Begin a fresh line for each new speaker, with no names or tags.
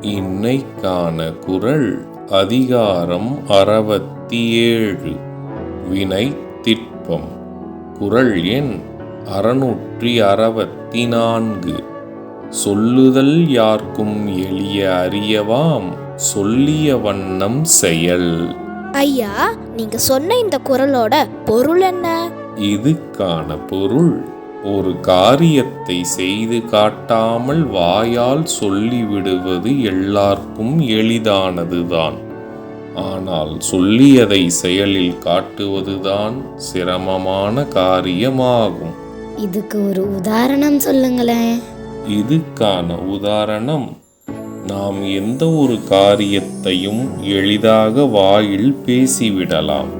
இன்னைக்கான குறள் அதிகாரம் அறுபத்தி ஏழு வினை திட்பம். குறள் எண் அறுநூற்றி அறுபத்தி நான்கு சொல்லுதல் யார்க்கும் எளிய அறியவாம் சொல்லிய வண்ணம் செயல்.
ஐயா நீங்க சொன்ன இந்த குரலோட பொருள் என்ன?
இதுக்கான பொருள் ஒரு காரியத்தை செய்து காட்டாமல் வாயால் சொல்லிவிடுவது எல்லாருக்கும் எளிதானதுதான். ஆனால் சொல்லியதை செயலில் காட்டுவதுதான் சிரமமான காரியமாகும்.
இதுக்கு ஒரு உதாரணம் சொல்லுங்களேன்.
இதுக்கான உதாரணம் நாம் எந்த ஒரு காரியத்தையும் எளிதாக வாயில் பேசிவிடலாம்.